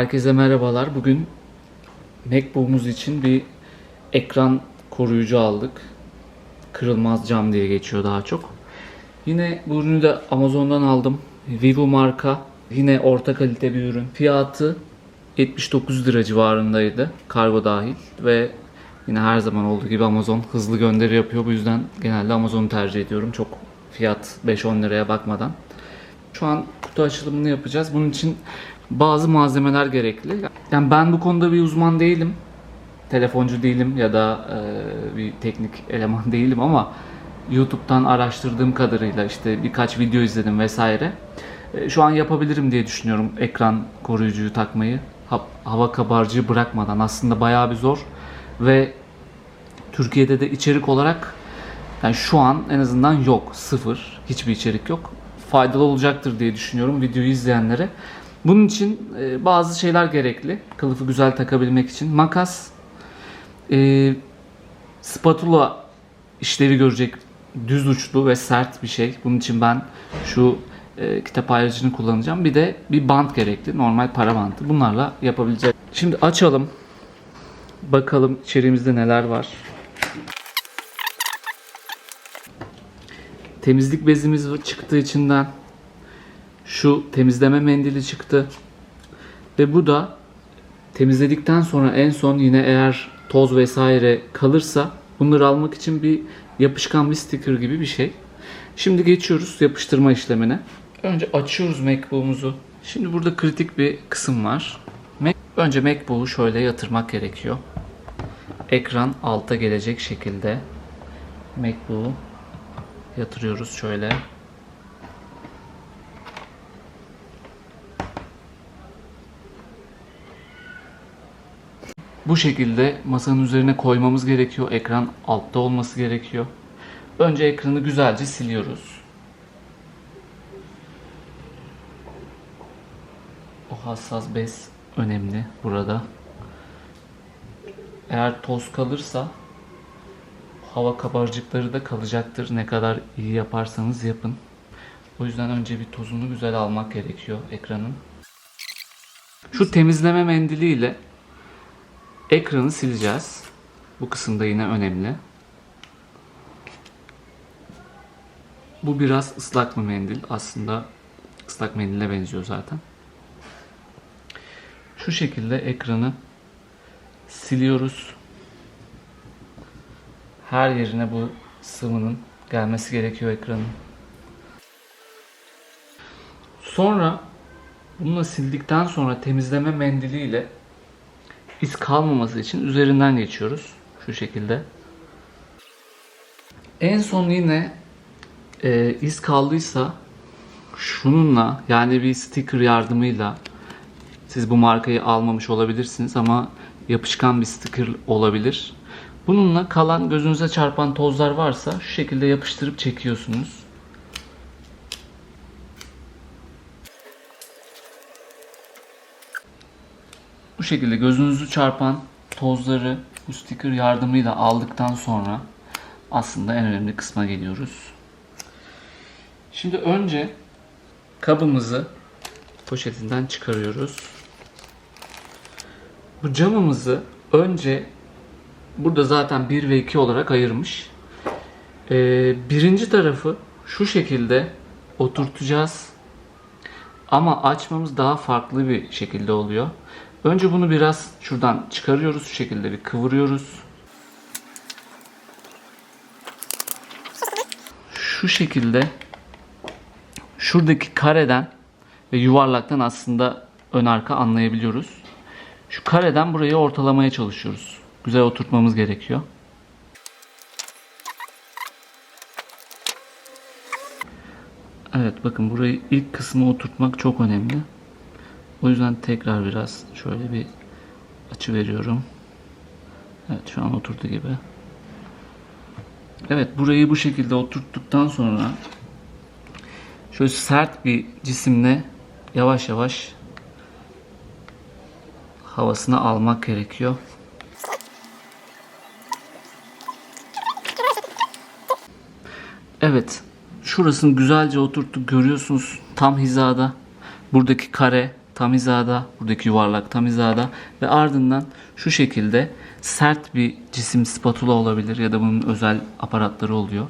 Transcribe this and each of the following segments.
Herkese merhabalar. Bugün MacBook'umuz için bir ekran koruyucu aldık. Kırılmaz cam diye geçiyor daha çok. Yine bu ürünü de Amazon'dan aldım. Vivo marka. Yine orta kalite bir ürün. Fiyatı 79 lira civarındaydı. Kargo dahil ve yine her zaman olduğu gibi Amazon hızlı gönderi yapıyor. Bu yüzden genelde Amazon'u tercih ediyorum. Çok fiyat 5-10 liraya bakmadan. Şu an kutu açılımını yapacağız. Bunun için bazı malzemeler gerekli. Yani ben bu konuda bir uzman değilim. Telefoncu değilim ya da e, bir teknik eleman değilim ama YouTube'dan araştırdığım kadarıyla işte birkaç video izledim vesaire. E, şu an yapabilirim diye düşünüyorum ekran koruyucuyu takmayı. Ha- hava kabarcığı bırakmadan aslında bayağı bir zor ve Türkiye'de de içerik olarak yani şu an en azından yok. Sıfır. Hiçbir içerik yok. Faydalı olacaktır diye düşünüyorum videoyu izleyenlere. Bunun için e, bazı şeyler gerekli. Kılıfı güzel takabilmek için. Makas, e, spatula işlevi görecek düz uçlu ve sert bir şey. Bunun için ben şu e, kitap ayrıcını kullanacağım. Bir de bir bant gerekli. Normal para bantı. Bunlarla yapabileceğiz. Şimdi açalım. Bakalım içeriğimizde neler var. Temizlik bezimiz çıktı içinden. Şu temizleme mendili çıktı. Ve bu da temizledikten sonra en son yine eğer toz vesaire kalırsa bunları almak için bir yapışkan bir sticker gibi bir şey. Şimdi geçiyoruz yapıştırma işlemine. Önce açıyoruz MacBook'umuzu. Şimdi burada kritik bir kısım var. Önce MacBook'u şöyle yatırmak gerekiyor. Ekran alta gelecek şekilde MacBook'u yatırıyoruz şöyle. Bu şekilde masanın üzerine koymamız gerekiyor. Ekran altta olması gerekiyor. Önce ekranı güzelce siliyoruz. O hassas bez önemli burada. Eğer toz kalırsa hava kabarcıkları da kalacaktır. Ne kadar iyi yaparsanız yapın. O yüzden önce bir tozunu güzel almak gerekiyor ekranın. Şu temizleme mendiliyle ekranı sileceğiz. Bu kısımda yine önemli. Bu biraz ıslak bir mendil. Aslında ıslak mendile benziyor zaten. Şu şekilde ekranı siliyoruz. Her yerine bu sıvının gelmesi gerekiyor ekranın. Sonra bununla sildikten sonra temizleme mendiliyle iz kalmaması için üzerinden geçiyoruz. Şu şekilde. En son yine e, iz kaldıysa şununla yani bir sticker yardımıyla siz bu markayı almamış olabilirsiniz ama yapışkan bir sticker olabilir. Bununla kalan gözünüze çarpan tozlar varsa şu şekilde yapıştırıp çekiyorsunuz. Bu şekilde gözünüzü çarpan tozları bu sticker yardımıyla aldıktan sonra aslında en önemli kısma geliyoruz. Şimdi önce kabımızı poşetinden çıkarıyoruz. Bu camımızı önce burada zaten 1 ve 2 olarak ayırmış. Ee, birinci tarafı şu şekilde oturtacağız. Ama açmamız daha farklı bir şekilde oluyor. Önce bunu biraz şuradan çıkarıyoruz. Şu şekilde bir kıvırıyoruz. Şu şekilde şuradaki kareden ve yuvarlaktan aslında ön arka anlayabiliyoruz. Şu kareden burayı ortalamaya çalışıyoruz. Güzel oturtmamız gerekiyor. Evet bakın burayı ilk kısmı oturtmak çok önemli. O yüzden tekrar biraz şöyle bir açı veriyorum. Evet şu an oturdu gibi. Evet burayı bu şekilde oturttuktan sonra şöyle sert bir cisimle yavaş yavaş havasını almak gerekiyor. Evet. Şurasını güzelce oturttuk. Görüyorsunuz tam hizada. Buradaki kare tam hizada, buradaki yuvarlak tam hizada ve ardından şu şekilde sert bir cisim spatula olabilir ya da bunun özel aparatları oluyor.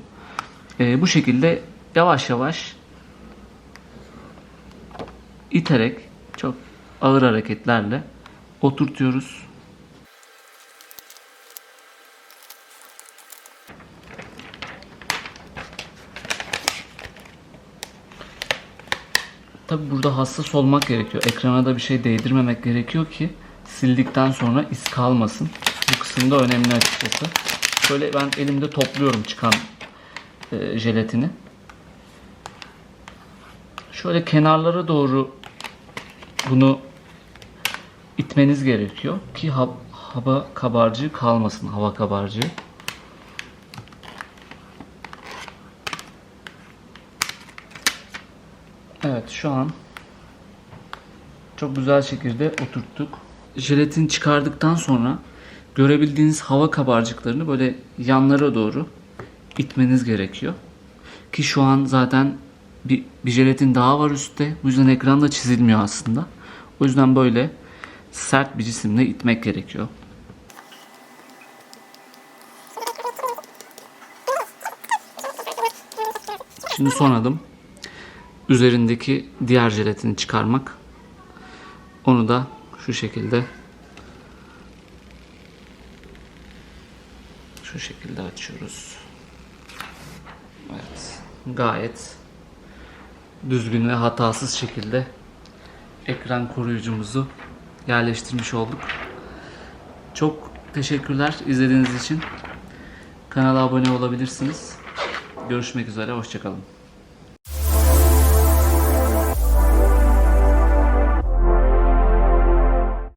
Ee, bu şekilde yavaş yavaş iterek çok ağır hareketlerle oturtuyoruz. Tabi burada hassas olmak gerekiyor. Ekrana da bir şey değdirmemek gerekiyor ki sildikten sonra iz kalmasın. Bu kısımda önemli açıkçası. Şöyle ben elimde topluyorum çıkan e, jelatini. Şöyle kenarlara doğru bunu itmeniz gerekiyor ki ha- hava kabarcığı kalmasın. Hava kabarcığı. Evet şu an çok güzel şekilde oturttuk. Jelatin çıkardıktan sonra görebildiğiniz hava kabarcıklarını böyle yanlara doğru itmeniz gerekiyor. Ki şu an zaten bir, bir jelatin daha var üstte. Bu yüzden ekranda çizilmiyor aslında. O yüzden böyle sert bir cisimle itmek gerekiyor. Şimdi son adım üzerindeki diğer jelatini çıkarmak. Onu da şu şekilde şu şekilde açıyoruz. Evet. Gayet düzgün ve hatasız şekilde ekran koruyucumuzu yerleştirmiş olduk. Çok teşekkürler izlediğiniz için. Kanala abone olabilirsiniz. Görüşmek üzere, hoşçakalın.